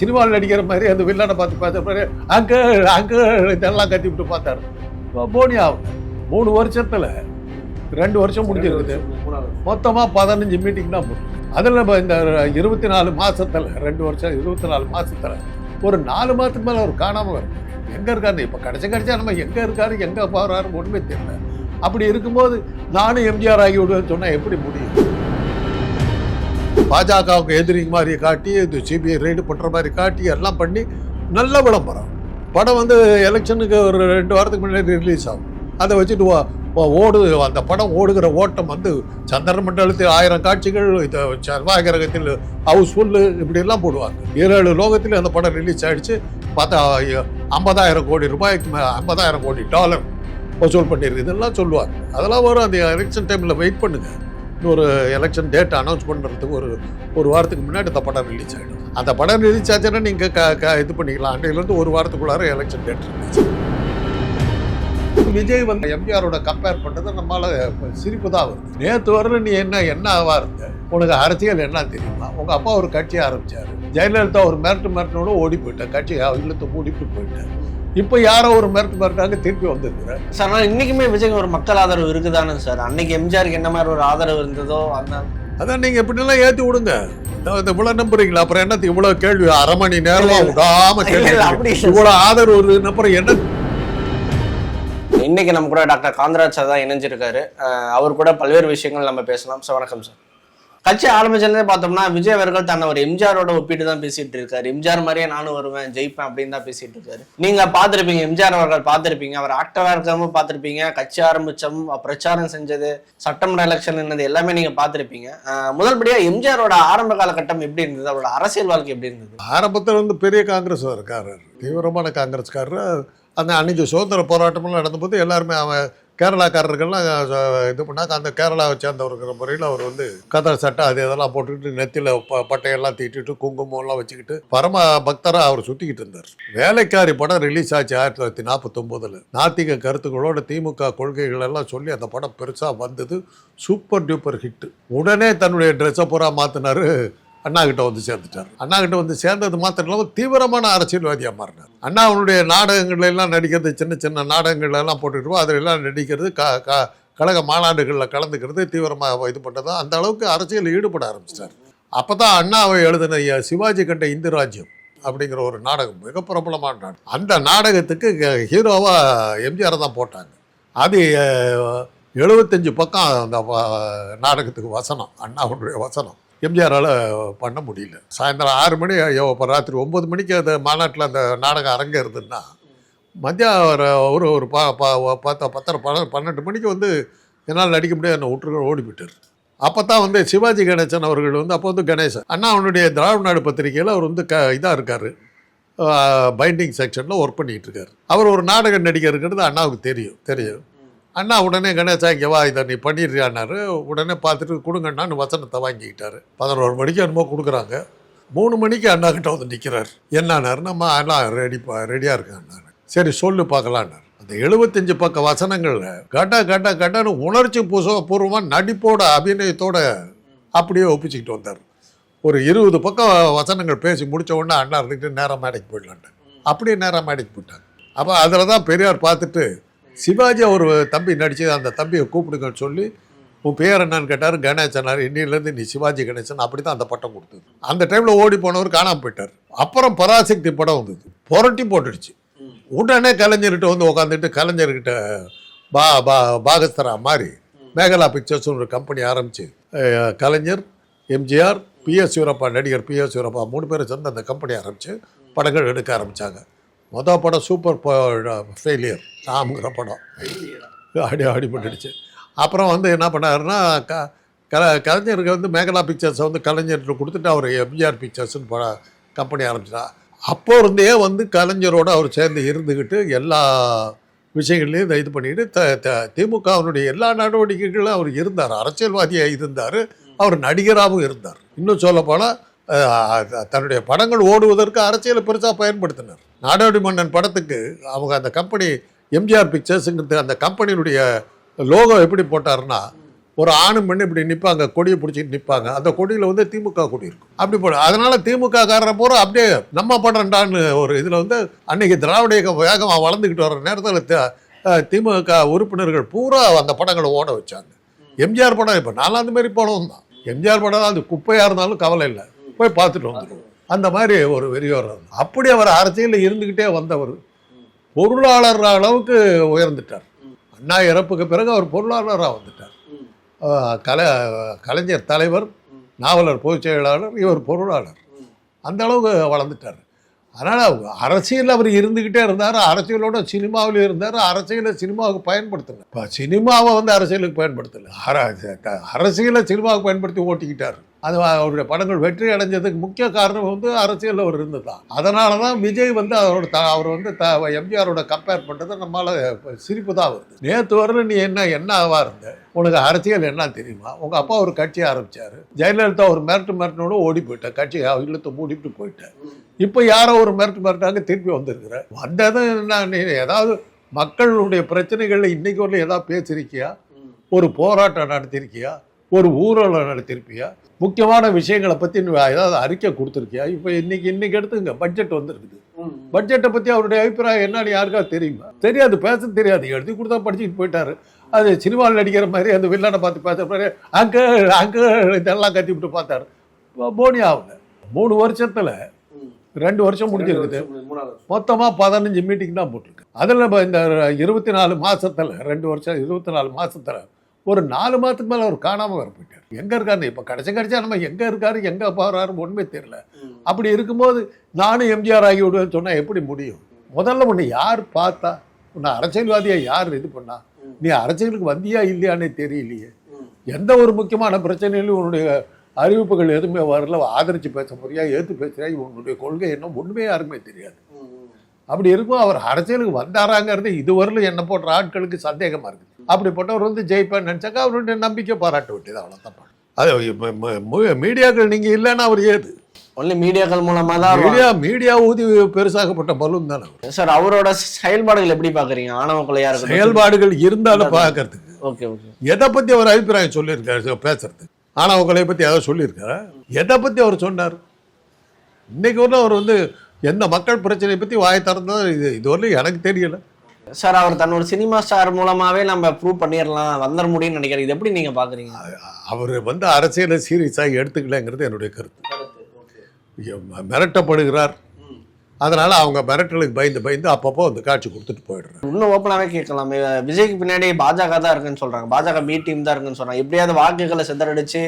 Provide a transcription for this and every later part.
சினிமாவில் நடிக்கிற மாதிரி அந்த வில்லனை பார்த்து பார்த்த மாதிரி அங்கிள் அங்கிள் இதெல்லாம் கத்தி விட்டு பார்த்தாரு. இப்போ போனி ஆகும் மூணு வருஷத்துல ரெண்டு வருஷம் முடிஞ்சிருக்குது. மொத்தமாக பதினஞ்சு மீட்டிங் தான் போடும் அதில் நம்ம இந்த இருபத்தி நாலு மாசத்துல ரெண்டு வருஷம் இருபத்தி நாலு மாசத்துல ஒரு நாலு மாதத்துக்கு மேலே அவர் காணாமல் வரும் எங்கே இருக்காரு? இப்போ கடைசி கடைசியா நம்ம எங்கே இருக்காரு எங்கே போகிறாரு ஒன்றுமே தெரியல. அப்படி இருக்கும்போது நானும் எம்ஜிஆர் ஆகி விடுவேன்னு சொன்னால் எப்படி முடியும்? பாஜகவுக்கு எதிரி மாதிரி காட்டி இது சிபிஐ ரைடு பண்ணுற மாதிரி காட்டி எல்லாம் பண்ணி நல்ல விளம்பரம். படம் வந்து எலெக்ஷனுக்கு ஒரு ரெண்டு வாரத்துக்கு முன்னாடி ரிலீஸ் ஆகும். அதை வச்சுட்டு ஓ- அந்த படம் ஓடுகிற ஓட்டம் வந்து சந்திர மண்டலத்தில் ஆயிரம் காட்சிகள் இது செவ்வாய் கிரகத்தில் ஹவுஸ்ஃபுல்லு இப்படியெல்லாம் போடுவாங்க. ஏழு லோகத்தில் அந்த படம் ரிலீஸ் ஆகிடுச்சு பார்த்தா ஐம்பதாயிரம் கோடி ரூபாய்க்கு மே ஐம்பதாயிரம் கோடி டாலர் வசூல் பண்ணியிருக்கு. இதெல்லாம் சொல்லுவாங்க. அதெல்லாம் வரும் அந்த எலெக்ஷன் டைமில் வெயிட் பண்ணுங்கள் இன்னொரு எலெக்ஷன் டேட் அனௌன்ஸ் பண்ணுறதுக்கு ஒரு ஒரு வாரத்துக்கு முன்னாடி அந்த படம் ரிலீஸ் ஆகிடும் அந்த படம் ரிலீஸ் ஆச்சுன்னா நீங்கள் க க இது பண்ணிக்கலாம். அன்றையிலேருந்து ஒரு வாரத்துக்குள்ளார எலெக்ஷன் டேட் ரிலீஸ் விஜய் வந்து எம்ஜிஆரோட கம்பேர் பண்ணுறது நம்மளால சிரிப்பு தான் வருது. நேற்று வரல நீ என்ன என்ன ஆவா இருந்த? உனக்கு அரசியல் என்ன தெரியுமா? உங்கள் அப்பா ஒரு கட்சி ஆரம்பித்தார் ஜெயலலிதா ஒரு மிரட்டு மிரட்டினோட ஓடி போயிட்டேன் கட்சி இழுத்து மூடிட்டு போயிட்டேன் இப்போ யாரோ ஒரு மிரட்டு மிரட்டாங்க திருப்பி வந்துருக்குற சார் ஆனால் இன்னைக்குமே விஜய்க்கு ஒரு மக்கள் ஆதரவு இருக்குதானே சார்? அன்னைக்கு எம்ஜிஆருக்கு என்ன மாதிரி ஒரு ஆதரவு இருந்ததோ அந்த அதான் நீங்க எப்படிலாம் ஏத்தி விடுங்க. இவ்வளவு நம்புறீங்களா? அப்புறம் என்ன இவ்வளவு கேள்வி? அரை மணி நேரமா. விடாம கேள்வி. இவ்வளவு ஆதரவு அப்புறம் என்ன? இன்னைக்கு நம்ம கூட டாக்டர் காந்தராஜ் சார் தான் இணைஞ்சிருக்காரு. அவர் கூட பல்வேறு விஷயங்கள் நம்ம பேசலாம். சார் வணக்கம் சார். கட்சி ஆரம்பிச்சதுலேயே பார்த்தோம்னா விஜய் அவர்கள் தன்னை ஒரு எம்ஜிஆரோட ஒப்பிட்டு தான் பேசிட்டு இருக்காரு. எம்ஜிஆர் மாதிரியே நானும் வருவேன் ஜெயிப்பேன் அப்படின்னு தான் பேசிட்டு இருக்காரு. நீங்க பார்த்துருப்பீங்க எம்ஜிஆர் அவர்கள் பார்த்துருப்பீங்க அவர் ஆக்டரா இருக்காம பார்த்துருப்பீங்க கட்சி ஆரம்பிச்சம் பிரச்சாரம் செஞ்சது சட்டமன்ற எலெக்ஷன் என்னது எல்லாமே நீங்க பார்த்துருப்பீங்க. முதல்படியா எம்ஜிஆரோட ஆரம்ப காலகட்டம் எப்படி இருந்தது? அவரோட அரசியல் வாழ்க்கை எப்படி இருந்தது? ஆரம்பத்தில் வந்து பெரிய காங்கிரஸ் இருக்காரு தீவிரமான காங்கிரஸ்காரர். அந்த அன்னைக்கு சுதந்திர போராட்டம்லாம் நடந்தபோது எல்லாருமே அவன் கேரளாக்காரர்கள்லாம் இது பண்ணாக்க அந்த கேரளாவை சேர்ந்தவருங்கிற முறையில் அவர் வந்து கதர் சட்டை அது இதெல்லாம் போட்டுக்கிட்டு நெத்தியில் ப பட்டையெல்லாம் தீட்டிட்டு குங்குமம்லாம் வச்சுக்கிட்டு பரம பக்தராக அவர் சுற்றிக்கிட்டு இருந்தார். வேலைக்காரி படம் ரிலீஸ் ஆச்சு ஆயிரத்தி தொள்ளாயிரத்தி நாற்பத்தொம்போதில். நாத்திக கருத்துக்களோட திமுக கொள்கைகள் எல்லாம் சொல்லி அந்த படம் பெருசாக வந்தது. சூப்பர் டூப்பர் ஹிட் உடனே தன்னுடைய ட்ரெஸ்ஸை பூரா மாற்றினாரு அண்ணா கிட்ட வந்து சேர்ந்துட்டார். அண்ணா கிட்ட வந்து சேர்ந்தது மாத்திரம் இல்லாமல் தீவிரமான அரசியல்வாதியாக மாறினார். அண்ணா அவனுடைய நாடகங்கள் எல்லாம் நடிக்கிறது சின்ன சின்ன நாடகங்கள்ல எல்லாம் போட்டுக்கிட்டு அதில் எல்லாம் நடிக்கிறது க க கழக மாநாடுகளில் கலந்துக்கிறது தீவிரமாக இது பண்ணது அந்த அளவுக்கு அரசியலில் ஈடுபட ஆரம்பிச்சிட்டார். அப்போ தான் அண்ணாவை எழுதின சிவாஜி கண்ட இந்து ராஜ்யம் அப்படிங்கிற ஒரு நாடகம் மிக பிரபலமான நாடகம். அந்த நாடகத்துக்கு ஹீரோவாக எம்ஜிஆர் தான் போட்டாங்க. அது எழுபத்தஞ்சு பக்கம் அந்த நாடகத்துக்கு வசனம் அண்ணாவுடைய வசனம். எம்ஜிஆரால் பண்ண முடியல. சாயந்தரம் ஆறு மணி ஐயோ, இப்போ ராத்திரி ஒம்பது மணிக்கு அந்த மாநாட்டில் அந்த நாடகம் அரங்கேறுதுன்னா மத்தியானம் ஒரு ஒரு ஒரு பா பா பத்து பத்தரை பன்ன பன்னெண்டு மணிக்கு வந்து என்னால் நடிக்க முடியாது என்னை விட்டுருக்க ஓடி போயிட்டார் அப்போ தான் வந்து சிவாஜி கணேசன் அவர்கள் வந்து அப்போ வந்து கணேசன். அண்ணா அவனுடைய திராவிட நாடு பத்திரிகையில் அவர் வந்து க இதாக இருக்கார். பைண்டிங் செக்ஷனில் ஒர்க் பண்ணிகிட்டு இருக்கார். அவர் ஒரு நாடக நடிகருங்கிறது அண்ணாவுக்கு தெரியும் தெரியும். அண்ணா உடனே கணேசா இங்கே வா இதை நீ பண்ணிடுறியான்னாரு. உடனே பார்த்துட்டு கொடுங்கண்ணான்னு வசனத்தை வாங்கிக்கிட்டாரு. பதினோரு மணிக்கு என்னமோ கொடுக்குறாங்க. மூணு மணிக்கு அண்ணா கிட்ட வந்து நிற்கிறார் என்னன்னாரு நம்ம அண்ணா ரெடி ரெடியாக இருக்கேன் சரி சொல்லு பார்க்கலான்னாரு. அந்த எழுபத்தஞ்சு பக்க வசனங்கள் கட்ட கட்ட கட்டன்னு உணர்ச்சி பூச பூர்வமாக நடிப்போட அபிநயத்தோட அப்படியே ஒப்பிச்சுக்கிட்டு வந்தார். ஒரு இருபது பக்கம் வசனங்கள் பேசி முடித்த உடனே அண்ணா இருந்துக்கிட்டு நேரம் மேடைக்கு போயிடலான்ட்டு அப்படியே நேரம் மேடைக்கு போயிட்டாங்க. அப்போ அதில் தான் பெரியார் பார்த்துட்டு சிவாஜி ஒரு தம்பி நடிச்சது அந்த தம்பியை கூப்பிடுங்கன்னு சொல்லி உன் பேர் என்னன்னு கேட்டார் கணேசனார் இன்னிலேருந்து நீ சிவாஜி கணேசன் அப்படி தான் அந்த பட்டம் கொடுத்தது. அந்த டைமில் ஓடி போனவர் காணாமல் போயிட்டார். அப்புறம் பராசக்தி படம் வந்தது. புரட்டி போட்டுடுச்சு. உடனே கலைஞர்கிட்ட வந்து உட்காந்துட்டு கலைஞர்கிட்ட பா பா பாகஸ்தரா மாதிரி மேகலா பிக்சர்ஸ் ஒரு கம்பெனி ஆரம்பிச்சு. கலைஞர் எம்ஜிஆர் பிஎஸ் யூரப்பா நடிகர் பிஎஸ் யூரப்பா மூணு பேரும் சேர்ந்து அந்த கம்பெனி ஆரம்பித்து படங்கள் எடுக்க ஆரம்பித்தாங்க மொதல் படம் சூப்பர் ஃபெயிலியர். ராமுங்கிற படம். அடி அடிபட்டுடுச்சு அப்புறம் வந்து என்ன பண்ணாருன்னா க கல கலைஞருக்கு வந்து மேகலா பிக்சர்ஸை வந்து கலைஞர்கிட்ட கொடுத்துட்டு அவர் எம்ஜிஆர் பிக்சர்ஸ்னு பட கம்பெனி ஆரம்பிச்சிட்டா அப்போ இருந்தே வந்து கலைஞரோட அவர் சேர்ந்து இருந்துக்கிட்டு எல்லா விஷயங்கள்லையும் இதை இது பண்ணிட்டு த த திமுகவினுடைய எல்லா நடவடிக்கைகளும் அவர் இருந்தார். அரசியல்வாதியாக இருந்தார். அவர் நடிகராகவும் இருந்தார். இன்னும் சொல்லப்போனால் தன்னுடைய படங்கள் ஓடுவதற்கு அரசியலை பெருசாக பயன்படுத்தினர். நாடோடி மன்னன் படத்துக்கு அவங்க அந்த கம்பெனி எம்ஜிஆர் பிக்சர்ஸுங்கிறது அந்த கம்பெனியினுடைய லோகோ எப்படி போட்டாருன்னா ஒரு ஆணும் பெண்ணு இப்படி நிற்பாங்க கொடியை பிடிச்சிட்டு நிற்பாங்க அந்த கொடியில் வந்து திமுக கொடி இருக்கும். அப்படி போல அதனால் திமுக காரரை பூரா அப்படியே நம்ம படுறண்டான்னு ஒரு இதில் வந்து அன்னைக்கு திராவிட இயக்கம் வேகமாக வளர்ந்துக்கிட்டு வர நேரத்தில் திமுக உறுப்பினர்கள் பூரா அந்த படங்களை ஓட வச்சாங்க. எம்ஜிஆர் படம் இப்போ நானும் அந்த மாதிரி படம் தான் எம்ஜிஆர் படம் அது குப்பையாக இருந்தாலும் கவலை இல்லை. போய் பார்த்துட்டு வந்துடுவோம் அந்த மாதிரி ஒரு வெறியோர் அப்படி அவர் அரசியலில் இருந்துக்கிட்டே வந்தவர் பொருளாளர் அளவுக்கு உயர்ந்துட்டார். அண்ணா இறப்புக்கு பிறகு அவர் பொருளாளராக வந்துட்டார். கலை கலைஞர் தலைவர் நாவலர் பொதுச் செயலாளர் இவர் பொருளாளர். அந்த அளவுக்கு வளர்ந்துட்டார். அதனால் அரசியல் அவர் இருந்துக்கிட்டே இருந்தார். அரசியலோட சினிமாவில் இருந்தார். அரசியலை சினிமாவுக்கு பயன்படுத்தலை. இப்போ சினிமாவை வந்து அரசியலுக்கு பயன்படுத்தலை. அர அரசியலை சினிமாவுக்கு பயன்படுத்தி ஓட்டிக்கிட்டார். அது அவருடைய படங்கள் வெற்றி அடைஞ்சதுக்கு முக்கிய காரணம் வந்து அரசியலில் அவர் இருந்து தான் அதனால தான் விஜய் வந்து அவரோட த அவர் வந்து த எம்ஜிஆரோட கம்பேர் பண்ணுறது நம்மளால் சிரிப்பு தான் வருது. நேற்று வரல நீ என்ன என்ன ஆவா இருந்த? உனக்கு அரசியல் என்ன தெரியுமா? உங்கள் அப்பா ஒரு கட்சி ஆரம்பித்தார் ஜெயலலிதா ஒரு மிரட்டு மிரட்டினோட ஓடி போயிட்டேன் கட்சி இழுத்து மூடிட்டு போயிட்டேன் இப்போ யாரோ ஒரு மிரட்டு மிரட்டாங்க திருப்பி வந்திருக்கிற. வந்ததும் என்ன நீ ஏதாவது மக்களுடைய பிரச்சனைகளில் இன்றைக்கி வரல ஏதாவது பேசியிருக்கியா? ஒரு போராட்டம் நடத்தியிருக்கியா? ஒரு ஊர்வலம் நடத்தியிருப்பியா முக்கியமான விஷயங்களை பற்றி ஏதாவது அறிக்கை கொடுத்துருக்கியா? இப்போ இன்னைக்கு இன்னைக்கு எடுத்துங்க பட்ஜெட் வந்திருக்குது. பட்ஜெட்டை பற்றி அவருடைய அபிப்பிராயம் என்னன்னு யாருக்காவது தெரியுமா? தெரியாது பேச தெரியாது. எழுதி கொடுத்தா படிச்சுட்டு போயிட்டாரு. அது சினிமாவில் நடிக்கிற மாதிரி அந்த வில்லனை பார்த்து பேசுற மாதிரி அங்கே அங்கே இதெல்லாம் கத்தி விட்டு பார்த்தாரு. போனி ஆகல மூணு வருஷத்துல ரெண்டு வருஷம் முடிஞ்சிருக்குது. மொத்தமாக பதினஞ்சு மீட்டிங் தான் போட்டிருக்கு. அதில் இந்த இருபத்தி நாலு மாசத்துல ரெண்டு வருஷம் இருபத்தி நாலு மாசத்துல ஒரு நாலு மாதத்துக்கு மேலே அவர் காணாமல் வர போயிட்டார். எங்கே இருக்காரு இப்போ கடைசி கடைசியா நம்ம எங்கே இருக்காரு எங்கே போகிறாரு ஒன்றுமே தெரியல. அப்படி இருக்கும்போது நானும் எம்ஜிஆர் ஆகி விடுவேன்னு சொன்னால் எப்படி முடியும்? முதல்ல உன்னை யார் பார்த்தா? உன்னை அரசியல்வாதியா யார் இது பண்ணா? நீ அரசியலுக்கு வந்தியா இல்லையானே தெரியலையே. எந்த ஒரு முக்கியமான பிரச்சனையிலும் உன்னுடைய அறிவிப்புகள் எதுவுமே வரல. ஆதரிச்சு பேச போறியா ஏற்று பேசுறியா உன்னுடைய கொள்கை என்ன ஒன்றுமே யாருக்குமே தெரியாது. அப்படி இருக்கும் அவர் அரசியலுக்கு வந்தாராங்கிறது இதுவரையிலும் என்ன போன்ற ஆட்களுக்கு சந்தேகமா இருக்கு அப்படிப்பட்டவர் வந்து ஜெயிப்பான்னு நினைச்சாக்கா அவருடைய நம்பிக்கை பாராட்ட வேண்டியது அவ்வளோதான் அது இப்ப ம- மு- மீடியாக்கள் நீங்க இல்லைன்னா அவர் ஏது? ஒன்லி மீடியாக்கள் மூலமா தான் மீடியா மீடியா ஊதி பெருசாகப்பட்ட பலூன் தானே சார் அவரோட செயல்பாடுகள் எப்படி பாக்குறீங்க? ஆணவ கொலையா இருக்கட்டும். செயல்பாடுகள் இருந்தாலும் பார்க்கறதுக்கு ஓகே ஓகே. எதை பத்தி அவர் அபிப்பிராயம் சொல்லியிருக்காரு பேசுறதுக்கு? ஆணவ கொலையை பத்தி ஏதாவது சொல்லியிருக்காரா? எதை பத்தி அவர் சொன்னார்? இன்னைக்கு வரலும் அவர் வந்து எந்த மக்கள் பிரச்சனையை பத்தி வாய் திறந்தா இது இதுவரையிலும் எனக்கு தெரியல. சார் அவர் தன்னோட சினிமா ஸ்டார் மூலமாவே நம்ம ப்ரூவ் பண்ணிடலாம் வந்துட முடியும்னு நினைக்கிறேன். இது எப்படி நீங்க பாக்குறீங்க? அவர் வந்து அரசியலை சீரியஸாக எடுத்துக்கலைங்கிறது என்னுடைய கருத்து. மிரட்டப்படுகிறார். அதனால அவங்க மிரட்டலுக்கு பயந்து பயந்து அப்பப்போ வந்து காட்சி கொடுத்துட்டு போயிடுறாரு. இன்னும் ஓப்பனாவே கேட்கலாம். விஜய்க்கு பின்னாடி பாஜக தான் இருக்குன்னு சொல்றாங்க. பாஜக டீம் தான் இருக்குன்னு சொல்றாங்க. எப்படியாவது வாக்குகளை சிதறடிச்சு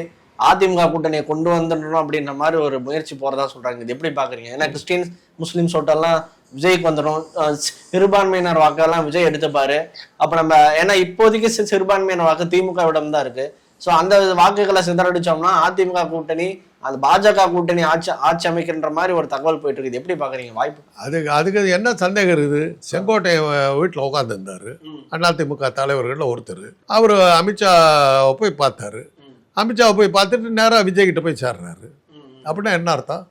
அதிமுக கூட்டணியை கொண்டு வந்துடணும் அப்படின்ற மாதிரி ஒரு முயற்சி போறதா சொல்றாங்க. இது எப்படி பாக்குறீங்க? ஏன்னா கிறிஸ்டின்ஸ் முஸ்லிம்ஸ் ஓட்டெல்லாம் விஜய்க்கு வந்துடும். சிறுபான்மையினர் வாக்கெல்லாம் விஜய் எடுத்துப்பாரு அப்ப நம்ம ஏன்னா இப்போதைக்கு சிறுபான்மையினர் வாக்கு திமுக விடம் தான் இருக்கு. ஸோ அந்த வாக்குகளை சிதறடிச்சோம்னா அதிமுக கூட்டணி அந்த பாஜக கூட்டணி ஆட்சி ஆட்சி அமைக்கின்ற மாதிரி ஒரு தகவல் போயிட்டு இருக்குது. எப்படி பாக்குறீங்க? வாய்ப்பு? அதுக்கு அதுக்கு என்ன சந்தேகம் இருக்குது? செங்கோட்டை வீட்டில் உட்காந்துருந்தாரு அதிமுக தலைவர்களில் ஒருத்தர். அவர் அமித்ஷா போய் பார்த்தாரு. அமித்ஷாவை போய் பார்த்துட்டு நேராக விஜய்கிட்ட போய் சேர்றாரு. அப்படின்னா என்ன அர்த்தம்?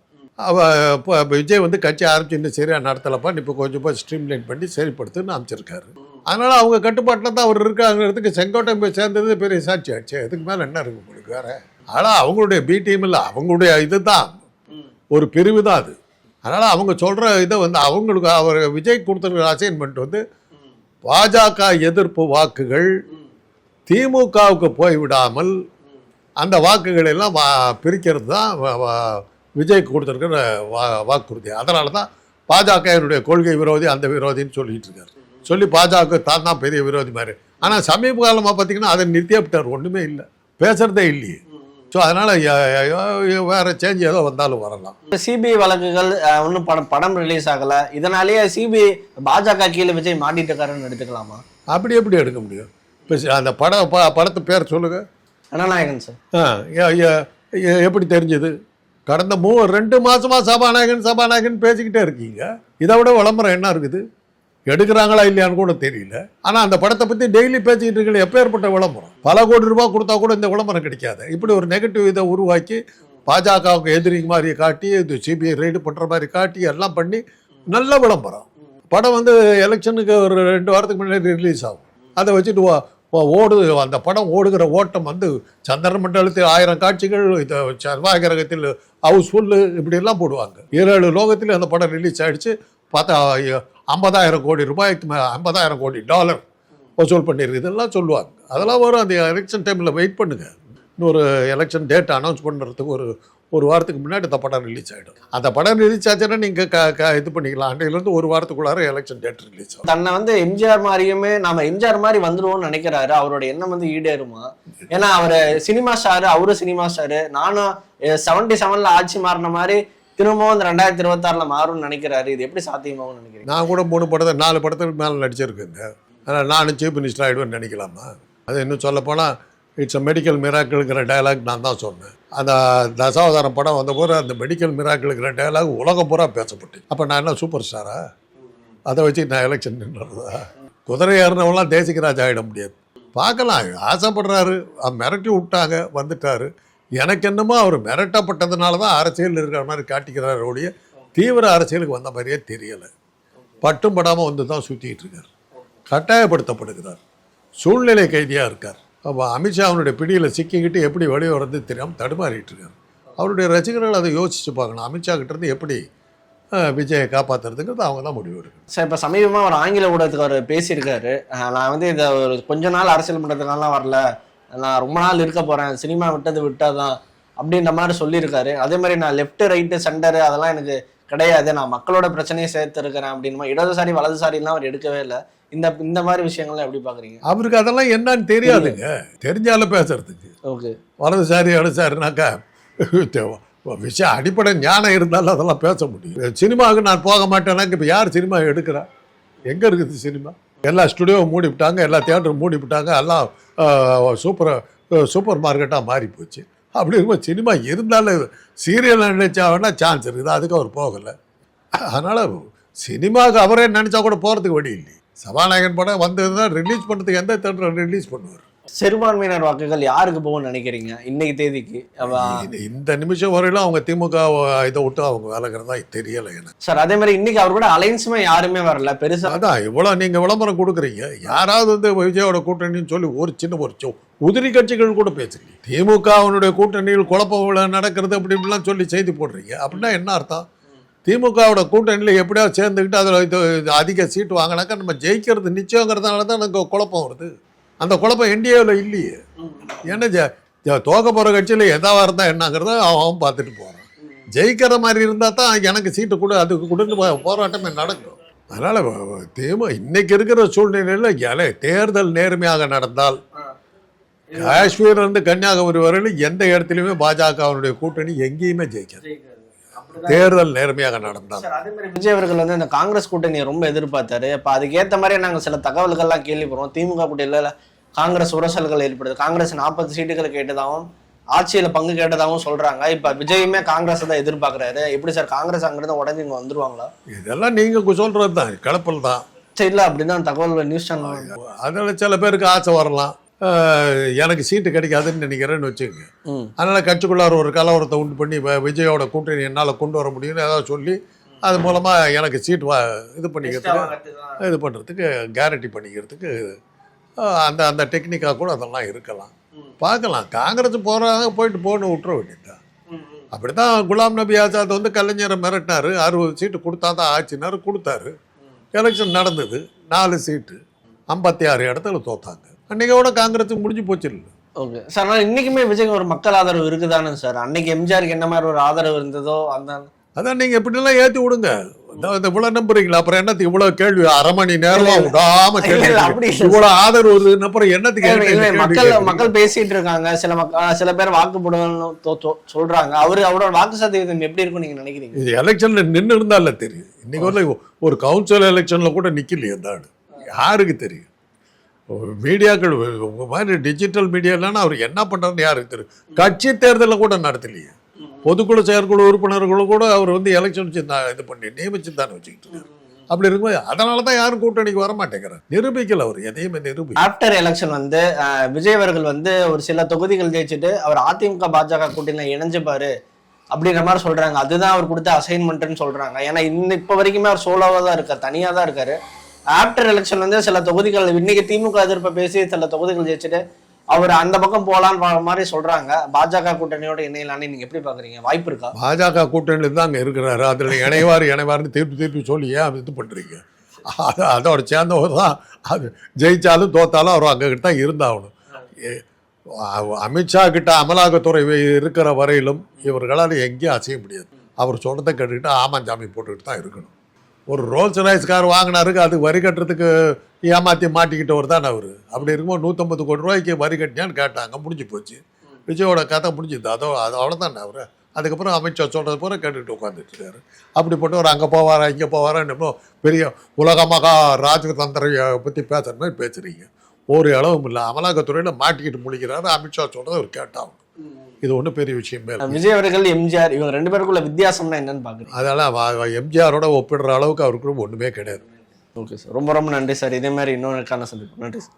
அவ இப்போ விஜய் வந்து கட்சி ஆரம்பிச்சு இன்னும் சரியா நடத்தலப்பா இப்போ கொஞ்சம் போய் ஸ்ட்ரீம்லைன் பண்ணி சரிப்படுத்துன்னு அமைச்சிருக்காரு. அதனால் அவங்க கட்டுப்பாட்டில் தான் அவர் இருக்காங்கிறதுக்கு செங்கோட்டை போய் சேர்ந்தது பெரிய சாட்சி ஆச்சு. அதுக்கு மேலே என்ன இருக்கு உங்களுக்கு வேற? ஆனால் அவங்களுடைய பி டீம் இல்லை அவங்களுடைய இதுதான். ஒரு பிரிவு தான் அது. அதனால் அவங்க சொல்கிற இதை வந்து அவங்களுக்கு அவர் விஜய் கொடுத்துருக்கிற அசைன்மெண்ட் வந்து பாஜக எதிர்ப்பு வாக்குகள் திமுகவுக்கு போய்விடாமல் அந்த வாக்குகளை எல்லாம் வா- பிரிக்கிறது தான் விஜய்க்கு கொடுத்துருக்கிற வா வாக்குறுதி. அதனால தான் பாஜக என்னுடைய கொள்கை விரோதி அந்த விரோதின்னு சொல்லிட்டு இருக்காரு. சொல்லி பாஜக தான் தான் பெரிய விரோதி மாதிரி. ஆனால் சமீப காலமாக பார்த்தீங்கன்னா அதை நிறுத்தியே விட்டார். ஒன்றுமே இல்லை. பேசுகிறதே இல்லையே. ஸோ அதனால் வேறு சேஞ்ச் ஏதோ வந்தாலும் வரலாம். சிபிஐ வழக்குகள் இன்னும் படம் படம் ரிலீஸ் ஆகல. இதனாலேயே சிபிஐ பாஜக கீழே விஜய் மாட்டிட்டு இருக்காருன்னு எடுத்துக்கலாமா? அப்படி எப்படி எடுக்க முடியும்? இப்போ அந்த படம் படத்து பேர் சொல்லுங்க. ரணநாயகன் சார். ஆ எப்படி தெரிஞ்சது? கடந்த மூ ரெண்டு மாசமா சபாநாயகன் சபாநாயகன் பேசிக்கிட்டே இருக்கீங்க. இதை விட விளம்பரம் என்ன இருக்குது? எடுக்கிறாங்களா இல்லையான்னு கூட தெரியல. ஆனால் அந்த படத்தை பற்றி டெய்லி பேசிக்கிட்டு இருக்கீங்க எப்பேற்பட்ட விளம்பரம்? பல கோடி ரூபாய் கொடுத்தா கூட இந்த விளம்பரம் கிடைக்காது. இப்படி ஒரு நெகட்டிவ் இதை உருவாக்கி பாஜகவுக்கு எதிரி மாதிரி காட்டி இது சிபிஐ ரைடு பண்ணுற மாதிரி காட்டி எல்லாம் பண்ணி நல்ல விளம்பரம். படம் வந்து எலெக்ஷனுக்கு ஒரு ரெண்டு வாரத்துக்கு முன்னாடி ரிலீஸ் ஆகும். அதை வச்சுட்டு வா ஓடுது அந்த படம் ஓடுகிற ஓட்டம் வந்து சந்திர மண்டலத்தில் ஆயிரம் காட்சிகள் இது செவ்வாய் கிரகத்தில் ஹவுஸ்ஃபுல்லு இப்படியெல்லாம் போடுவாங்க. ஏழு லோகத்தில் அந்த படம் ரிலீஸ் ஆகிடுச்சு பார்த்தா ஐம்பதாயிரம் கோடி ரூபாய்க்கு மே ஐம்பதாயிரம் கோடி டாலர் வசூல் பண்ணியிருக்கு இதெல்லாம் சொல்லுவாங்க. அதெல்லாம் வரும். அந்த எலெக்ஷன் டைமில் வெயிட் பண்ணுங்கள் இன்னொரு எலெக்ஷன் டேட் அனௌன்ஸ் பண்ணுறதுக்கு ஒரு ஒரு வாரத்துக்கு முன்னாடி இந்த படம் ரிலீஸ் ஆகிடும் அந்த படம் ரிலீஸ் ஆச்சுன்னா நீங்கள் க க இது பண்ணிக்கலாம். அன்றையிலேருந்து ஒரு வாரத்துக்குள்ளார எலெக்ஷன் டேட் ரிலீஸ் ஆகும். தன்னை வந்து எம்ஜிஆர் மாதிரியுமே நாம எம்ஜிஆர் மாதிரி வந்துருவோம்னு நினைக்கிறாரு. அவரோட எண்ணம் வந்து ஈடேறுமா? ஏன்னா அவரு சினிமா ஸ்டாரு அவரு சினிமா ஸ்டாரு நானும் செவன்டி செவன்ல ஆட்சி மாறின மாதிரி திரும்பவும் இந்த ரெண்டாயிரத்தி இருபத்தாறுல மாறும்னு நினைக்கிறாரு. இது எப்படி சாத்தியமாகும்னு நினைக்கிறீங்க? நான் கூட மூணு படத்தை நாலு படத்துக்கு மேலே நடிச்சிருக்கேங்க. நானும் சீஃப் மினிஸ்டர் ஆகிடுவேன்னு நினைக்கலாமா? அது இன்னும் சொல்லப்போனால் இட்ஸ் அ மெடிக்கல் மிராக்கிள்ங்கிற டைலாக் நான் தான் சொன்னேன். அந்த தசாவதாரம் படம் வந்தபோது அந்த மெடிக்கல் மிராக்கிள்ங்கிற டைலாக் உலகம் பூரா பேசப்பட்டு அப்போ நான் என்ன சூப்பர் ஸ்டாரா அதை வச்சு நான் எலெக்ஷன் நின்றுறதா குதிரை ஏறினவெல்லாம் தேசிகராஜ் ஆகிட முடியாது. பார்க்கலாம் ஆசைப்படுறாரு. மிரட்டி விட்டாங்க வந்துட்டாரு. எனக்கு என்னமோ அவர் மிரட்டப்பட்டதுனால தான் அரசியல் இருக்கிற மாதிரி காட்டிக்கிறார் ஒழிய தீவிர அரசியலுக்கு வந்த மாதிரியே தெரியலை. பட்டும் படாமல் வந்து தான் சுற்றிக்கிட்டு இருக்கார். கட்டாயப்படுத்தப்படுகிறார். சூழ்நிலை கைதியாக இருக்கார். அப்போ அமித்ஷா அவனுடைய பிடியில் சிக்கிக்கிட்டு எப்படி வெளியே வர்றது தெரியாமல் தடுமாறிட்டு இருக்கார். அவருடைய ரசிகர்கள் அதை யோசிச்சு பார்க்கணும். அமித்ஷா கிட்டேருந்து எப்படி விஜயை காப்பாற்றுறதுங்கிறது அவங்க தான் முடிவு எடுக்கணும். சார் இப்போ சமீபமாக ஒரு ஆங்கில ஊடகத்துக்கு அவர் பேசியிருக்காரு. நான் வந்து இதை ஒரு கொஞ்ச நாள் அரசியல் பண்ணுறதுனாலாம் வரல. நான் ரொம்ப நாள் இருக்க போகிறேன் சினிமா விட்டது விட்டாதான் அப்படின்ற மாதிரி சொல்லியிருக்காரு. அதே மாதிரி நான் லெஃப்ட் ரைட்டு சென்டரு அதெல்லாம் எனக்கு கிடையாது. நான் மக்களோட பிரச்சனையை சேர்த்துருக்கிறேன் அப்படின்னு இடதுசாரி வலதுசாரிலாம் அவர் எடுக்கவே இல்லை. இந்த இந்த மாதிரி விஷயங்கள்லாம் எப்படி பார்க்குறீங்க அவருக்கு அதெல்லாம் என்னன்னு தெரியாதுங்க. தெரிஞ்சாலும் பேசுறதுக்கு. ஓகே. வலதுசாரி இடதுசாரினாக்கா. விஷயம் அடிப்படை ஞானம் இருந்தாலும் அதெல்லாம் பேச முடியும். சினிமாவுக்கு நான் போக மாட்டேனாக்க இப்போ யார் சினிமா எடுக்கிறா? எங்கே இருக்குது சினிமா? எல்லா ஸ்டுடியோவும் மூடி விட்டாங்க எல்லா தியேட்டரும் மூடி விட்டாங்க எல்லாம் சூப்பர் சூப்பர் மார்க்கெட்டாக மாறி போச்சு. அப்படி இருக்கும் சினிமா இருந்தாலும் சீரியல் நினைச்சா வேணா சான்ஸ் இருக்குது. அதுக்கு அவர் போகலை. அதனால் சினிமாவுக்கு அவரே நினச்சா கூட போகிறதுக்கு வழி இல்லை சபாநாயகன் படம் வந்ததுன்னா ரிலீஸ் பண்ணுறதுக்கு எந்த தேட்டர் ரிலீஸ் பண்ணுவார்? சிறுபான்மையினர் வாக்குகள் யாருக்கு போகும்னு நினைக்கிறீங்க? இன்னைக்கு தேதிக்கு. இந்த நிமிஷம் வரையிலும் அவங்க திமுக இதை விட்டு அவங்க விலகிறதா தெரியலை எனக்கு. சார் அதே மாதிரி இன்னைக்கு அவர் கூட அலைன்ஸுமே யாருமே வரல. பெருசா அதான் இவ்வளோ நீங்கள் விளம்பரம் கொடுக்குறீங்க. யாராவது வந்து விஜயோட கூட்டணின்னு சொல்லி ஒரு சின்ன ஒரு உதிரி கட்சிகள் கூட பேசுறீங்க. திமுக அவனுடைய கூட்டணியில் குழப்பம் நடக்கிறது அப்படி இப்படிலாம் சொல்லி செய்தி போடுறீங்க. அப்படின்னா என்ன அர்த்தம்? திமுகவோட கூட்டணியில் எப்படியாவது சேர்ந்துக்கிட்டு அதில் அதிக சீட்டு வாங்கினாக்கா நம்ம ஜெயிக்கிறது நிச்சயங்கிறதுனால தான் எனக்கு குழப்பம் வருது. அந்த குழப்பம் என்டிஏவில் இல்லையே. ஏன்னா தோக்க போகிற கட்சியில் எதாவாக இருந்தால் என்னங்கிறத அவன் பார்த்துட்டு போகிறான் ஜெயிக்கிற மாதிரி இருந்தால் தான் எனக்கு சீட்டு கொடு அதுக்கு கொடுன்னு போராட்டமே நடக்கும். அதனால் திமுக இன்னைக்கு இருக்கிற சூழ்நிலையில் எலை தேர்தல் நேர்மையாக நடந்தால் காஷ்மீர்ல இருந்து கன்னியாகுமரி வரையிலும் எந்த இடத்துலையுமே பாஜகவினுடைய கூட்டணி எங்கேயுமே ஜெயிக்காது. தேர்தல் நேர்மையாக மாதிரி விஜய் அவர்கள் வந்து இந்த காங்கிரஸ் கூட்டணியை ரொம்ப எதிர்பார்த்தாரு. அப்ப அதுக்கேத்த மாதிரி நாங்க சில தகவல்கள்லாம் கேள்விப்படுறோம். திமுக கூட்டணியில காங்கிரஸ் உரசல்கள் ஏற்படுது. காங்கிரஸ் நாற்பது சீட்டுகள் கேட்டதாகவும் ஆட்சியில பங்கு கேட்டதாகவும் சொல்றாங்க. இப்ப விஜயுமே காங்கிரஸ் தான் எதிர்பார்க்கறாரு. எப்படி சார் காங்கிரஸ் அங்கிருந்து உடனே இங்க வந்துருவாங்களா? இதெல்லாம் நீங்கள் சொல்கிறது தான் கலப்பல் தான். சரி இல்ல அப்படிதான் தகவல் நியூஸ் சேனல் அதில் சில பேருக்கு ஆசை வரலாம். எனக்கு சீட்டு கிடைக்காதுன்னு நினைக்கிறேன்னு வச்சுக்கோங்க. அதனால் கட்சிக்குள்ளார ஒரு கலவரத்தை உண்டு பண்ணி வ- விஜயோட கூட்டணி என்னால் கொண்டு வர முடியும்னு ஏதாவது சொல்லி அது மூலமாக எனக்கு சீட்டு வா இது பண்ணிக்கிறதுக்கு இது பண்ணுறதுக்கு கேரண்டி பண்ணிக்கிறதுக்கு அந்த அந்த டெக்னிக்காக கூட அதெல்லாம் இருக்கலாம். பார்க்கலாம். காங்கிரஸ் போகிறாங்க போயிட்டு போகணும் விட்டுற வேண்டியதுதான் அப்படி தான் குலாம் நபி ஆசாத் வந்து கலைஞரை மிரட்டினாரு. அறுபது சீட்டு கொடுத்தா தான் ஆச்சுனாரு கொடுத்தாரு. எலெக்ஷன் நடந்தது. நாலு சீட்டு. ஐம்பத்தி ஆறு இடத்துல தோத்தாங்க. அன்றைக்கோட காங்கிரஸுக்கு முடிஞ்சு போச்சு ஓகே. சார் ஆனால் இன்னைக்குமே விஜய்க்கு ஒரு மக்கள் ஆதரவு இருக்குதானே சார்? அன்னைக்கு எம்ஜிஆருக்கு என்ன மாதிரி ஒரு ஆதரவு இருந்ததோ அந்த அதான் நீங்கள் எப்படிலாம் ஏற்றி விடுங்க. இவ்வளோ நம்புறீங்களா? அப்புறம் என்னத்துக்கு இவ்வளோ கேள்வி? அரை மணி நேரமா. விடாம கேள்வி. இவ்வளோ ஆதரவு வருதுன்னு அப்புறம் என்னத்துக்கு மக்கள்? மக்கள் பேசிட்டு இருக்காங்க. சில மக்கள் சில பேர் வாக்கு போடுவாங்க சொல்றாங்க. அவரு அவரோட வாக்கு சதவீதம் எப்படி இருக்கும் நீங்க நினைக்கிறீங்க? இது எலெக்ஷன்ல நின்று இருந்தால தெரியும். இன்னைக்கு வரல ஒரு கவுன்சில் எலெக்ஷன்ல கூட நிக்கலையே அந்த யாருக்கு தெரியும்? மீடியாக்கள் மாதிரி டிஜிட்டல் மீடியாலாம் அவர் என்ன பண்ணுறதுன்னு யாருக்கு தெரியும் கட்சி தேர்தலில் கூட நடத்தலையே. பொதுக்குழு செயற்குழு உறுப்பினர்களும் கூட அவர் வந்து எலெக்ஷன் இது பண்ணி நியமிச்சு தானே வச்சுக்கிட்டு இருக்காரு. அப்படி இருக்கும்போது அதனால தான் யாரும் கூட்டணிக்கு வர மாட்டேங்கிறார். நிரூபிக்கல அவர் எதையுமே நிரூபி ஆஃப்டர் எலெக்ஷன் வந்து அஹ், விஜய் அவர்கள் வந்து ஒரு சில தொகுதிகள் ஜெயிச்சுட்டு அவர் அதிமுக பாஜக கூட்டணியில் இணைஞ்சுப்பாரு அப்படின்ற மாதிரி சொல்றாங்க. அதுதான் அவர் கொடுத்த அசைன்மெண்ட்னு சொல்றாங்க. ஏன்னா இன்னும் இப்போ வரைக்குமே அவர் சோலோவாக தான் இருக்கார் தனியாக தான் இருக்காரு. ஆஃப்டர் எலெக்ஷன் வந்து சில தொகுதிகள் இன்னைக்கு திமுக எதிர்ப்பை பேசி சில தொகுதிகள் ஜெயிச்சுட்டு அவர் அந்த பக்கம் போலான்னு மாதிரி சொல்றாங்க. பாஜக கூட்டணியோட இணையலான்னு நீங்க எப்படி பாக்குறீங்க? வாய்ப்பு இருக்கா? பாஜக கூட்டணியில் தான் அங்கே இருக்கிறாரு. அதில் இணைவார் இணைவார்னு திருப்பி திருப்பி சொல்லி ஏன் இது பண்றீங்க? அது அதோட சேர்ந்தவர் தான் அது. ஜெயிச்சாலும் தோத்தாலும் அவர் அங்ககிட்ட தான் இருந்தாகணும். ஏ- அமித்ஷா கிட்ட அமலாக்கத்துறை இருக்கிற வரையிலும் இவர்களால் எங்கேயும் அசைய முடியாது. அவர் சொன்னதை கேட்டுக்கிட்டு ஆமாஞ்சாமி போட்டுக்கிட்டு தான் இருக்கணும். ஒரு ரோல்ஸ் ராய்ஸ் கார் வாங்கினாருக்கு அது வரி கட்டுறதுக்கு ஏமாற்றி மாட்டிக்கிட்டவர் தான் அவர். அப்படி இருக்கும்போது நூற்றம்பது கோடி ரூபாய்க்கு வரி கட்டினான்னு கேட்டாங்க. முடிஞ்சு போச்சு. விஜயோட கதை முடிஞ்சுது. அதோ அது அவ்வளோதானே அவர். அதுக்கப்புறம் அமைச்சர் சொல்கிறது பூரா கேட்டுக்கிட்டு உட்காந்துட்டு இருக்காரு. அப்படிப்பட்டவர் அங்கே போவாரா இங்கே போவாரா இன்னும் பெரிய உலகமாக ராஜதந்திர பற்றி பேசுகிற மாதிரி பேசுகிறீங்க ஒரு அளவும் இல்லை. அமலாக்கத்துறையில் மாட்டிக்கிட்டு முடிக்கிறாரு அமித்ஷா சொல்கிறத அவர் கேட்டாங்க இது ஒன்றும் பெரிய விஷயமே விஜய் அவர்கள் எம்ஜிஆர் இவங்க ரெண்டு பேருக்குள்ள வித்தியாசம்னா என்னன்னு பாக்குறீங்க? அதெல்லாம் எம்ஜிஆரோட ஒப்பிடுற அளவுக்கு அவருக்கு ஒன்றுமே கிடையாது. ஓகே சார் ரொம்ப ரொம்ப நன்றி சார் இதே மாதிரி இன்னொரு காரணம் சந்திப்போம் நன்றி சார்